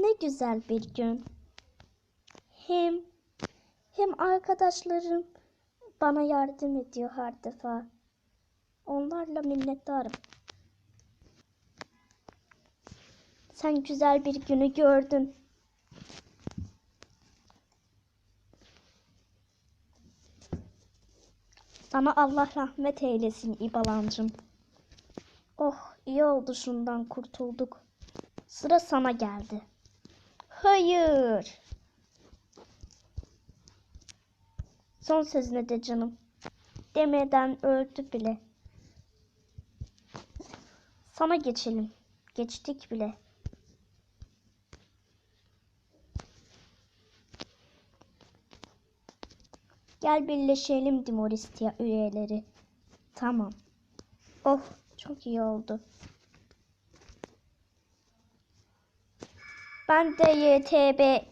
Ne güzel bir gün. Hem hem arkadaşlarım bana yardım ediyor her defa. Onlarla minnettarım. Sen güzel bir günü gördün. Sana Allah rahmet eylesin İbalancım. Oh iyi oldu şundan kurtulduk. Sıra sana geldi. Hayır. Son sözüne de canım. Demeden öldü bile. Sana geçelim. Geçtik bile. Gel birleşelim Dimoristia üyeleri. Tamam. Oh çok iyi oldu. Ben de YTB